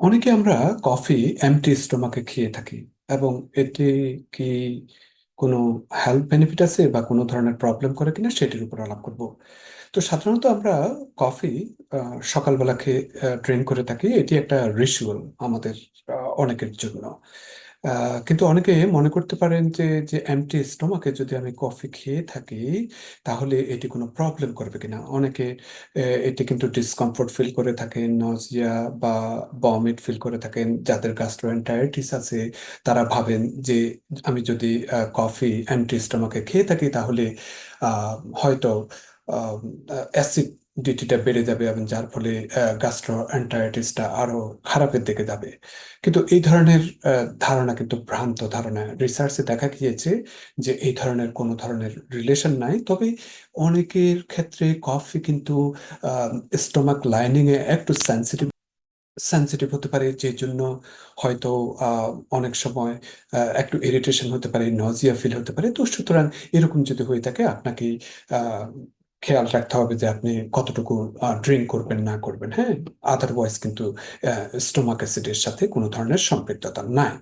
অনেকে আমরা coffee MT স্টোমাকে খেয়ে থাকি। এবং এটি কি কোনো হেলথ বেনিফিট আছে বা কোনো ধরনের প্রবলেম করে কিনা সেটির উপর আলাপ করব। তো সাধারণত আমরা কফি সকালবেলা খেয়ে ড্রিঙ্ক করে থাকি। এটি একটা রিচুয়াল আমাদের অনেকের জন্য। কিন্তু অনেকে মনে করতে পারেন যে যে এমটি স্টোমাকে যদি আমি কফি খেয়ে থাকি তাহলে এটি কোনো প্রবলেম করবে কিনা? অনেকে এটি কিন্তু ডিসকমফোর্ট ফিল করে থাকেন নজিয়া বা বমিট ফিল করে থাকেন যাদের গ্যাস্ট্রোএন্টারাইটিস আছে তারা ভাবেন যে আমি যদি কফি এমটি স্টোমাকে খেয়ে থাকি তাহলে আহ, হয়তো অ্যাসিডিটিটা বেড়ে যাবে এবং যার ফলে গ্যাস্ট্রোএন্টারাইটিসটা আরও খারাপের দিকে যাবে। কিন্তু এই ধরনের ধারণা কিন্তু ভ্রান্ত ধারণা। রিসার্চে দেখা গিয়েছে যে এই ধরনের কোনো ধরনের রিলেশন নাই। তবে অনেকের ক্ষেত্রে কফি কিন্তু স্টোমাক লাইনিং এ একটু সেন্সিটিভ সেন্সিটিভ হতে পারে, যে জন্য হয়তো অনেক সময় একটু ইরিটেশন হতে পারে নজিয়া ফিল হতে পারে। তো সুতরাং এরকম যদি হয়ে থাকে আপনাকে খেয়াল রাখতে হবে যে আপনি কতটুকু ড্রিঙ্ক করবেন, না করবেন হ্যাঁ? আদারওয়াইজ কিন্তু স্টোমাক অ্যাসিডের সাথে কোনো ধরনের সম্পৃক্ততা নাই।